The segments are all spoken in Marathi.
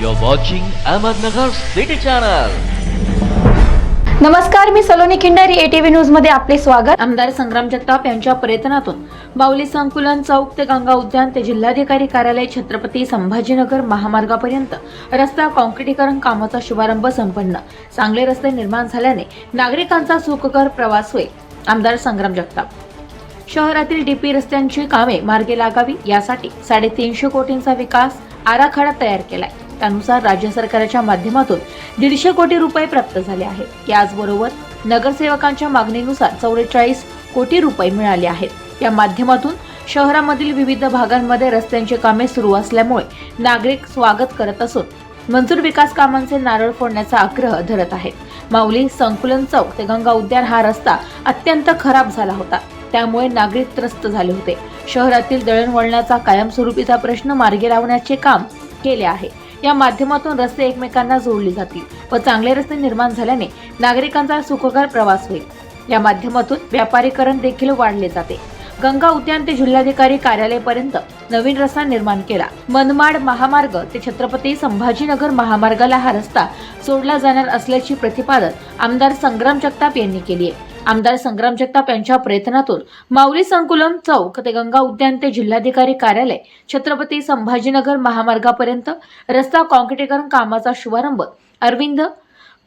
You're watching Ahmednagar City Channel. नमस्कार मी सलोनी खिंडारी एटीव्ही न्यूजमध्ये आपले स्वागत. आमदार संग्राम जगताप यांच्या प्रयत्नातून बावली संकुलन चौक ते गंगा उद्यान ते जिल्हाधिकारी कार्यालय छत्रपती संभाजीनगर महामार्गापर्यंत रस्ता काँक्रिटीकरण कामाचा शुभारंभ संपन्न. चांगले रस्ते निर्माण झाल्याने नागरिकांचा सुखकर प्रवास होईल आमदार संग्राम जगताप. शहरातील डीपी रस्त्यांची कामे मार्गी लागावी यासाठी साडेतीनशे कोटींचा विकास आराखडा तयार केलाय. त्यानुसार राज्य सरकारच्या माध्यमातून दीडशे कोटी रुपये प्राप्त झाले आहेत. याचबरोबर नगरसेवकांच्या मागणीनुसार चौवेचाळीस कोटी रुपये मिळाले आहेत. या माध्यमातून शहरामधील विविध भागांमध्ये रस्त्यांची कामे सुरू असल्यामुळे नागरिक स्वागत करत असून मंजूर विकास कामांचे नारळ फोडण्याचा आग्रह धरत आहेत. माऊली संकुलन चौक ते गंगा उद्यान हा रस्ता अत्यंत खराब झाला होता. त्यामुळे नागरिक त्रस्त झाले होते. शहरातील दळणवळणाचा कायमस्वरूपीचा प्रश्न मार्गी लावण्याचे काम केले आहे. या माध्यमातून रस्ते एकमेकांना जोडले जातील व चांगले रस्ते निर्माण झाल्याने नागरिकांचा सुखकर प्रवास होईल. या माध्यमातून व्यापारीकरण देखील वाढले जाते. गंगा उद्यान ते जिल्हाधिकारी कार्यालयापर्यंत नवीन रस्ता निर्माण केला. मनमाड महामार्ग ते छत्रपती संभाजीनगर महामार्गाला हा रस्ता सोडला जाणार असल्याची प्रतिपादन आमदार संग्राम जगताप यांनी केली आहे. आमदार संग्राम जगताप यांच्या प्रयत्नातून माऊली संकुलन चौक ते गंगा उद्यान ते जिल्हाधिकारी कार्यालय छत्रपती संभाजीनगर महामार्गापर्यंत रस्ता काँक्रिटीकरण कामाचा शुभारंभ अरविंद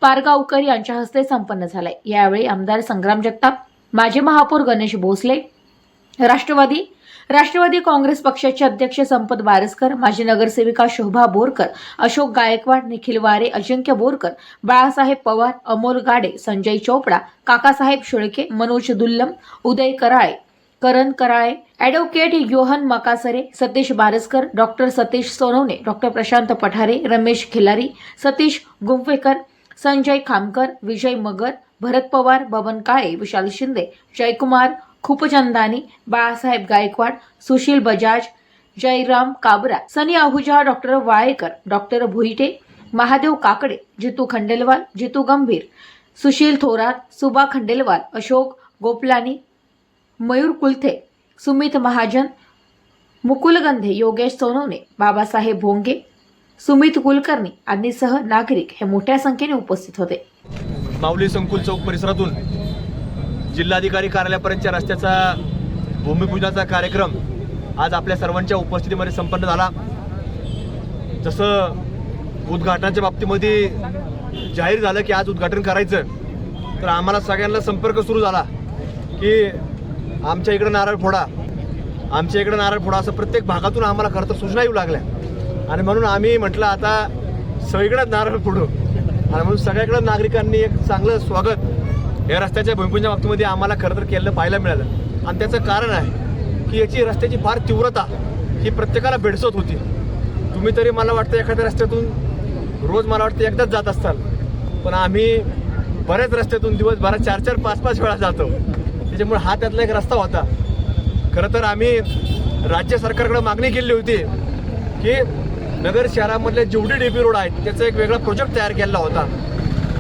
पारगावकर यांच्या हस्ते संपन्न झालाय. यावेळी आमदार संग्राम जगताप माजी महापौर गणेश भोसले राष्ट्रवादी राष्ट्रवादी काँग्रेस पक्षाचे अध्यक्ष संपत बारसकर माजी नगरसेविका शोभा Borkar Ashok Gaikwad Nikhil Ware Ajinkya Borkar Balasaheb Pawar Amol Gade Sanjay Chopda Kakasaheb Shelke Manoj Dullam Uday Karale Karan Karale advocate Yohan Makasare Satish Baraskar doctor Satish Sonawane doctor Prashant Pathare Ramesh Khilari Satish Gumphekar Sanjay Khamkar Vijay Magar Bharat Pawar Baban Kale Vishal Shinde Jaikumar Khupchandani Balasaheb Gaikwad Sushil Bajaj Jayram Kabra Sunny Ahuja doctor Walekar doctor Bhuite Mahadev Kakade Jitu Khandelwal Jitu Gambhir Sushil Thorat सुबा खंडेलवाल अशोक गोपलानी मयूर कुलथे सुमित महाजन मुकुल गंधे योगेश सोनवणे बाबासाहेब भोंगे सुमित कुलकर्णी आदीसह नागरिक हे मोठ्या संख्येने उपस्थित होते. माऊली संकुल चौक परिसरातून जिल्हाधिकारी कार्यालयापर्यंतच्या रस्त्याचा भूमिपूजनाचा कार्यक्रम आज आपल्या सर्वांच्या उपस्थितीमध्ये संपन्न झाला. जसं उद्घाटनाच्या बाबतीमध्ये जाहीर झालं की आज उद्घाटन करायचं तर आम्हाला सगळ्यांना संपर्क सुरू झाला की आमच्या इकडं नारळ फोडा. आमच्या इकडं नारळ फोडा असं प्रत्येक भागातून आम्हाला खरं तर सूचना येऊ लागल्या. आणि म्हणून आम्ही म्हटलं आता सगळीकडं नारळ फोडू. आणि म्हणून सगळ्याकडं नागरिकांनी एक चांगलं स्वागत या रस्त्याच्या भूमिपूजनच्या बाबतीमध्ये आम्हाला खरं तर केलं पाहायला मिळालं. आणि त्याचं कारण आहे की याची रस्त्याची फार तीव्रता ही प्रत्येकाला भेडसत होती. तुम्ही तरी मला वाटतं एखाद्या रस्त्यातून रोज मला वाटतं एकदाच जात असताल. पण आम्ही बऱ्याच रस्त्यातून दिवसभरात चार चार पाच पाच वेळा जातो. त्याच्यामुळे हा त्यातला एक रस्ता होता. खरं तर आम्ही राज्य सरकारकडे मागणी केली होती की नगर शहरामधले जेवढे डेपी रोड आहेत त्याचा एक वेगळा प्रोजेक्ट तयार केलेला होता.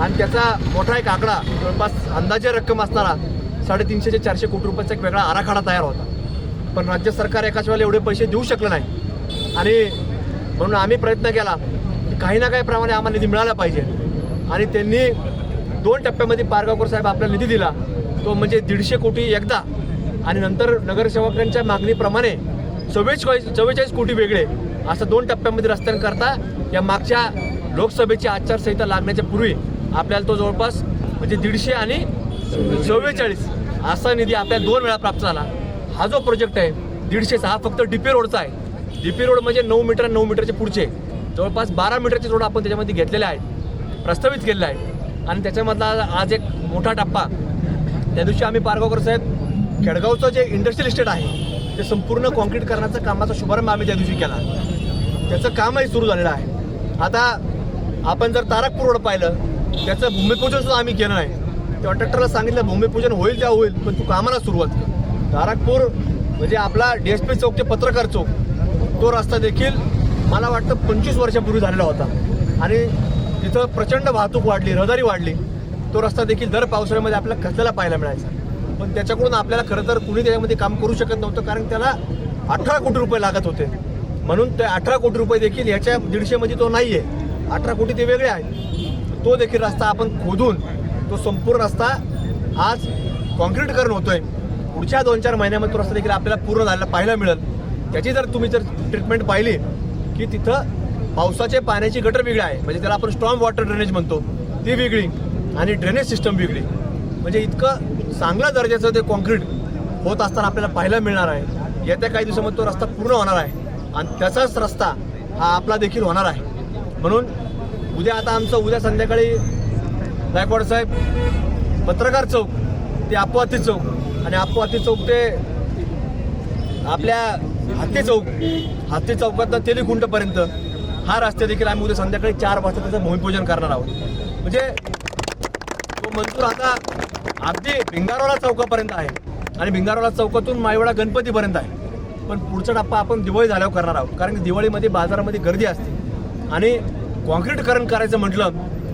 आणि त्याचा मोठा एक आकडा जवळपास अंदाजे रक्कम असणारा साडेतीनशे ते चारशे कोटी रुपयाचा एक वेगळा आराखडा तयार होता. पण राज्य सरकार एकाच वेळेला एवढे पैसे देऊ शकलं नाही. आणि म्हणून आम्ही प्रयत्न केला की काही ना काही प्रमाणे आम्हाला निधी मिळाला पाहिजे. आणि त्यांनी दोन टप्प्यामध्ये पारगावकर साहेब आपला निधी दिला. तो म्हणजे दीडशे कोटी एकदा. आणि नंतर नगरसेवकांच्या मागणीप्रमाणे चव्वेचाळीस चव्वेचाळीस कोटी वेगळे असं दोन टप्प्यामध्ये रस्त्यांकरता या मागच्या लोकसभेची आचारसंहिता लागण्याच्या पूर्वी आपल्याला तो जवळपास म्हणजे दीडशे आणि चव्वेचाळीस असा निधी आपल्याला दोन वेळा प्राप्त झाला. हा जो प्रोजेक्ट आहे दीडशेचा हा फक्त डीपी रोडचा आहे. डीपी रोड म्हणजे नऊ मीटर नऊ मीटरचे पुढचे. जवळपास बारा मीटरचे रोड आपण त्याच्यामध्ये घेतलेले आहेत. प्रस्तावित केलेला आहे आणि त्याच्यामधला आज एक मोठा टप्पा. त्या दिवशी आम्ही पारगावकर साहेब खेडगावचं जे इंडस्ट्रियल इस्टेट आहे ते संपूर्ण कॉन्क्रीट करण्याचा कामाचा शुभारंभ आम्ही त्या दिवशी केला. त्याचं कामही सुरू झालेलं आहे. आता आपण जर तारकपूर रोड पाहिलं त्याचं भूमिपूजन सुद्धा आम्ही केलं नाही. कॉन्ट्रॅक्टरला सांगितलं भूमिपूजन होईल त्या होईल पण तू कामाला सुरुवात कर. तारकपूर म्हणजे आपला डी एस पी चौक ते पत्रकार चौक तो रस्ता देखील मला वाटतं पंचवीस वर्षापूर्वी झालेला होता. आणि तिथं प्रचंड वाहतूक वाढली रहदारी वाढली. तो रस्ता देखील दर पावसाळ्यामध्ये आपल्याला खचलेला पाहायला मिळायचा. पण त्याच्याकडून आपल्याला खरं तर कुणी त्याच्यामध्ये काम करू शकत नव्हतं कारण त्याला अठरा कोटी रुपये लागत होते. म्हणून ते अठरा कोटी रुपये देखील याच्या दीडशेमध्ये तो नाही आहे अठरा कोटी ते वेगळे आहेत. तो देखील रस्ता आपण खोदून तो संपूर्ण रस्ता आज कॉन्क्रीटकरण होतोय. पुढच्या दोन चार महिन्यामध्ये तो रस्ता देखील आपल्याला पूर्ण झालेला पाहायला मिळेल. त्याची जर तुम्ही जर ट्रीटमेंट पाहिली की तिथं पावसाचे पाण्याची गटर वेगळी आहे. म्हणजे त्याला आपण स्ट्रॉंग वॉटर ड्रेनेज म्हणतो. ती वेगळी आणि ड्रेनेज सिस्टम वेगळी. म्हणजे इतकं चांगल्या दर्जाचं ते कॉन्क्रीट होत असताना आपल्याला पाहायला मिळणार आहे. येत्या काही दिवसामध्ये तो रस्ता पूर्ण होणार आहे. आणि त्याचाच रस्ता हा आपला देखील होणार आहे. म्हणून उद्या आता आमचं उद्या संध्याकाळी गायकवाड साहेब पत्रकार चौक ते अपोहाती चौक आणि अपोहाती चौक ते आपल्या हत्ती चौक हत्ती चौकातनं तेलिकुंटपर्यंत हा रस्ता देखील आम्ही उद्या संध्याकाळी चार वाजता त्याचं भूमिपूजन करणार आहोत. म्हणजे तो मंजूर आता अगदी भिंगारोला चौकापर्यंत आहे आणि भिंगारोला चौकातून मायवाडा गणपतीपर्यंत आहे. पण पुढचा टप्पा आपण दिवाळी झाल्यावर करणार आहोत. कारण की दिवाळीमध्ये बाजारामध्ये गर्दी असते आणि कॉन्क्रीटकरण करायचं म्हटलं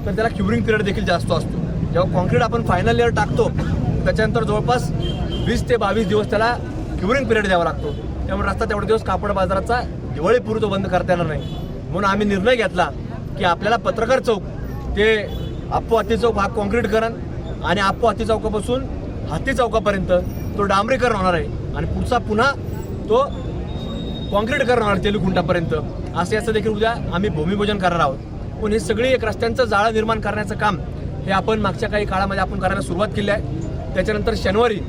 तर त्याला क्युरिंग पिरियड देखील जास्त असतो. जेव्हा कॉन्क्रीट आपण फायनल लेअर टाकतो त्याच्यानंतर जवळपास वीस ते बावीस दिवस त्याला क्युरिंग पिरियड द्यावा लागतो. त्यामुळे रस्ता तेवढे दिवस कापड बाजाराचा दिवाळीपूर्वी तो बंद करता येणार नाही. म्हणून आम्ही निर्णय घेतला की आपल्याला पत्रकार चौक ते आप्पो हत्ती चौक हा कॉन्क्रीटकरण आणि आप्पू हत्ती चौकापासून हत्ती चौकापर्यंत तो डांबरीकरण होणार आहे आणि पुढचा पुन्हा तो कॉन्क्रीट होणार तेलुगुंटापर्यंत असे असं देखील उद्या आम्ही भूमिपूजन करणार आहोत. पण हे सगळी एक रस्त्यांचं जाळं निर्माण करण्याचं काम हे आपण मागच्या काही काळामध्ये आपण करायला सुरुवात केली आहे. त्याच्यानंतर शनिवारी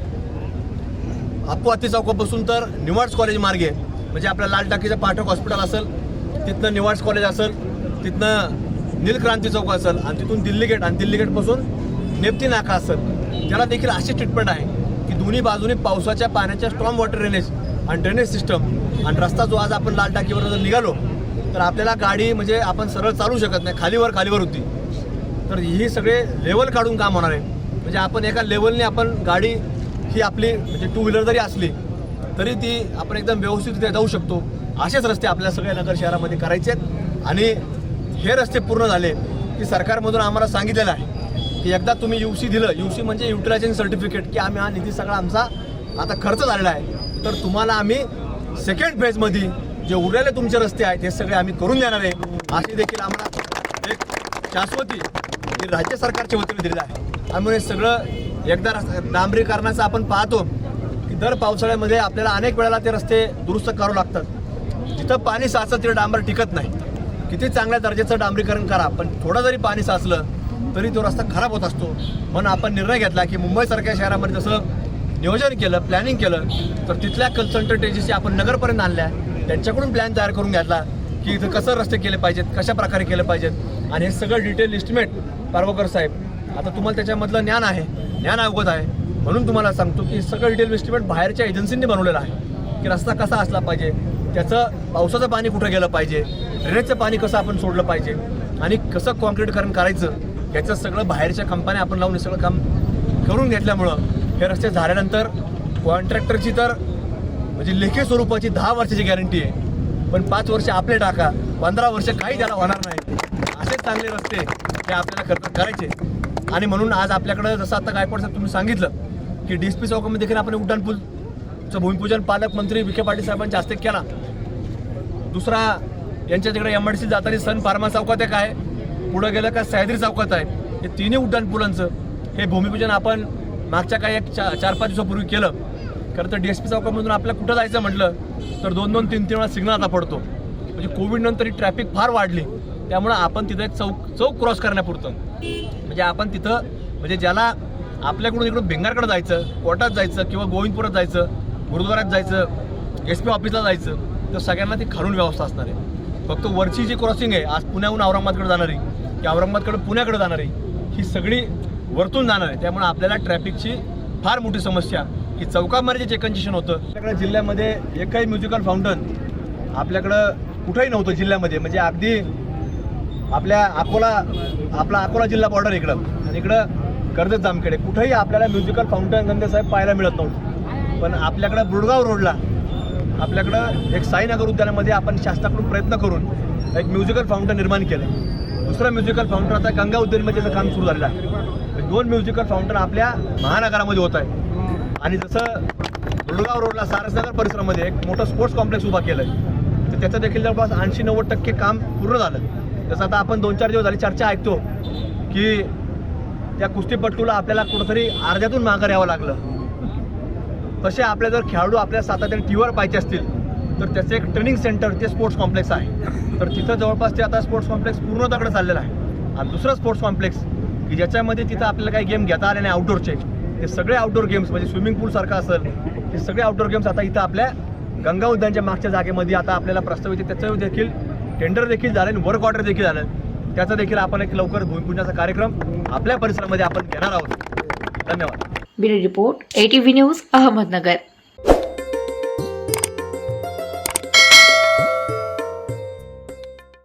अप्पू चौकापासून तर निवाड्स कॉलेज मार्गे म्हणजे आपल्या लाल टाकीचं पाठक हॉस्पिटल असेल तिथनं निवाड्स कॉलेज असेल तिथनं नीलक्रांती चौक असेल आणि तिथून दिल्ली गेट आणि दिल्ली गेटपासून नेप्ती नाका असेल. त्याला देखील अशी ट्रीटमेंट आहे की दोन्ही बाजूने पावसाच्या पाण्याच्या स्ट्रॉंग वॉटर ड्रेनेज आणि ड्रेनेज सिस्टम आणि रस्ता जो आज आपण लाल टाकीवर जर निघालो तर आपल्याला गाडी म्हणजे आपण सरळ चालू शकत नाही. खालीवर खालीवर होती. तर ही सगळे लेवल काढून काम होणार आहे. म्हणजे आपण एका लेवलने आपण गाडी ही आपली म्हणजे टू व्हीलर जरी असली तरी ती आपण एकदम व्यवस्थितरित्या जाऊ शकतो. असेच रस्ते आपल्या सगळ्या नगर शहरामध्ये करायचे आहेत. आणि हे रस्ते पूर्ण झाले की सरकारमधून आम्हाला सांगितलेलं आहे की एकदा तुम्ही यू सी दिलं. यू सी म्हणजे युटिलायझेशन सर्टिफिकेट की आम्ही हा निधी सगळा आमचा आता खर्च झालेला आहे. तर तुम्हाला आम्ही सेकंड फेजमध्ये जे उरलेले तुमचे रस्ते आहेत हे सगळे आम्ही करून देणार आहे. अशी देखील आम्हाला एक शाश्वती ही राज्य सरकारच्या वतीने दिलेलं आहे. त्यामुळे सगळं एकदा डांबरीकरणाचं आपण पाहतो की दर पावसाळ्यामध्ये आपल्याला अनेक वेळेला ते रस्ते दुरुस्त करावं लागतात. जिथं पाणी साचलं तिथं डांबर टिकत नाही. किती चांगल्या दर्जाचं डांबरीकरण करा पण थोडं जरी पाणी साचलं तरी तो रस्ता खराब होत असतो. म्हणून आपण निर्णय घेतला की मुंबईसारख्या शहरामध्ये जसं नियोजन केलं प्लॅनिंग केलं तर तिथल्या कन्सल्टंट एजन्सी आपण नगरपर्यंत आणल्या. त्यांच्याकडून प्लॅन तयार करून घेतला की इथं कसं रस्ते केले पाहिजेत कशा प्रकारे केले पाहिजेत. आणि हे सगळं डिटेल इस्टिमेट पारवकर साहेब आता तुम्हाला त्याच्यामधलं ज्ञान आहे ज्ञान अवगत आहे. म्हणून तुम्हाला सांगतो की सगळं डिटेल इस्टिमेट बाहेरच्या एजन्सींनी बनवलेलं आहे. की रस्ता कसा असला पाहिजे त्याचं पावसाचं पाणी कुठं गेलं पाहिजे ड्रेनेजचं पाणी कसं आपण सोडलं पाहिजे आणि कसं कॉन्क्रीटकरण करायचं याचं सगळं बाहेरच्या कंपन्या आपण लावून हे सगळं काम करून घेतल्यामुळं हे रस्ते झाल्यानंतर कॉन्ट्रॅक्टरची तर म्हणजे लेखी स्वरूपाची दहा वर्षाची गॅरंटी आहे. पण पाच वर्ष आपले टाका पंधरा वर्ष काही त्याला होणार नाही. असे चांगले रस्ते ते आपल्याला खर्च करायचे. आणि म्हणून आज आपल्याकडं जसं आता गायकवाड साहेब तुम्ही सांगितलं की डी सी पी चौकामध्ये देखील आपण उड्डाणपूलचं भूमिपूजन पालकमंत्री विखे पाटील साहेबांच्या हस्ते केला. दुसरा यांच्या तिकडे एम आर सी जाताना सन फार्मा चौकात एक आहे. पुढं गेलं का सह्याद्री चौकात आहे. हे तिन्ही उड्डाणपुलांचं हे भूमिपूजन आपण मागच्या काही एक चा चार पाच दिवसापूर्वी केलं. खरं तर डी एस पी चौकामधून आपल्याला कुठं जायचं म्हटलं तर दोन दोन तीन तीन वेळा सिग्नल आता पडतो. म्हणजे कोविडनंतर ही ट्रॅफिक फार वाढली. त्यामुळं आपण तिथं एक चौक चौक क्रॉस करण्यापुरतं. म्हणजे आपण तिथं म्हणजे ज्याला आपल्याकडून इकडून भिंगारकडे जायचं कोर्टात जायचं किंवा गोविंदपुरात जायचं गुरुद्वारात जायचं एस पी ऑफिसला जायचं तर सगळ्यांना ती खालून व्यवस्था असणार आहे. फक्त वरची जी क्रॉसिंग आहे आज पुण्याहून औरंगाबादकडे जाणारी की औरंगाबादकडे पुण्याकडे जाणारी ही सगळी वरतून जाणार आहे. त्यामुळे आपल्याला ट्रॅफिकची फार मोठी समस्या की चौकामध्ये जे कंजेशन होतं. आपल्याकडे जिल्ह्यामध्ये एकही म्युझिकल फाउंटन आपल्याकडं कुठंही नव्हतं जिल्ह्यामध्ये. म्हणजे अगदी आपल्या अकोला आपला अकोला जिल्हा बॉर्डर इकडं. आणि इकडं कर्जत जामखेडे कुठंही आपल्याला म्युझिकल फाउंटन गंधेसाहेब पाहायला मिळत नव्हतं. पण आपल्याकडं बुडगाव रोडला आपल्याकडं एक साईनगर उद्यानामध्ये आपण शासनाकडून प्रयत्न करून एक म्युझिकल फाउंटन निर्माण केलं. दुसरं म्युझिकल फाउंटन आता गंगा उद्यानमध्ये त्याचं काम सुरू झालेलं आहे. दोन म्युझिकल फाउंटन आपल्या महानगरामध्ये होत आहे आणि जसं रुडगाव रोडला सारसनगर परिसरामध्ये एक मोठं स्पोर्ट्स कॉम्प्लेक्स उभा केलं आहे तर त्याचं देखील जवळपास ऐंशी नव्वद टक्के काम पूर्ण झालं. जसं आता आपण दोन चार दिवस झाले चर्चा ऐकतो की त्या कुस्तीपटूला आपल्याला कुठंतरी अर्ध्यातून माघार यावं लागलं. तसे आपले जर खेळाडू आपल्या सातत्याने टीवर पाहिजे असतील तर त्याचं एक ट्रेनिंग सेंटर ते स्पोर्ट्स कॉम्प्लेक्स आहे. तर तिथं जवळपास ते आता स्पोर्ट्स कॉम्प्लेक्स पूर्णताकडे चाललेलं आहे. आणि दुसरं स्पोर्ट्स कॉम्प्लेक्स की ज्याच्यामध्ये तिथं आपल्याला काही गेम घेता आले नाही आउटडोरचे हे सगळे आउटडोर गेम्स म्हणजे स्विमिंग पूलसारखं असेल हे सगळे आउटडोर गेम्स आता इथं आपल्या गंगा उद्यानच्या मागच्या जागेमध्ये आता आपल्याला प्रस्तावित त्याचं देखील टेंडर देखील झालं आणि वर्क ऑर्डर देखील झालं. त्याचा देखील आपण एक लवकर भूमिपूजनाचा कार्यक्रम आपल्या परिसरामध्ये आपण घेणार आहोत. धन्यवाद. Bureau report ATV news Ahmednagar.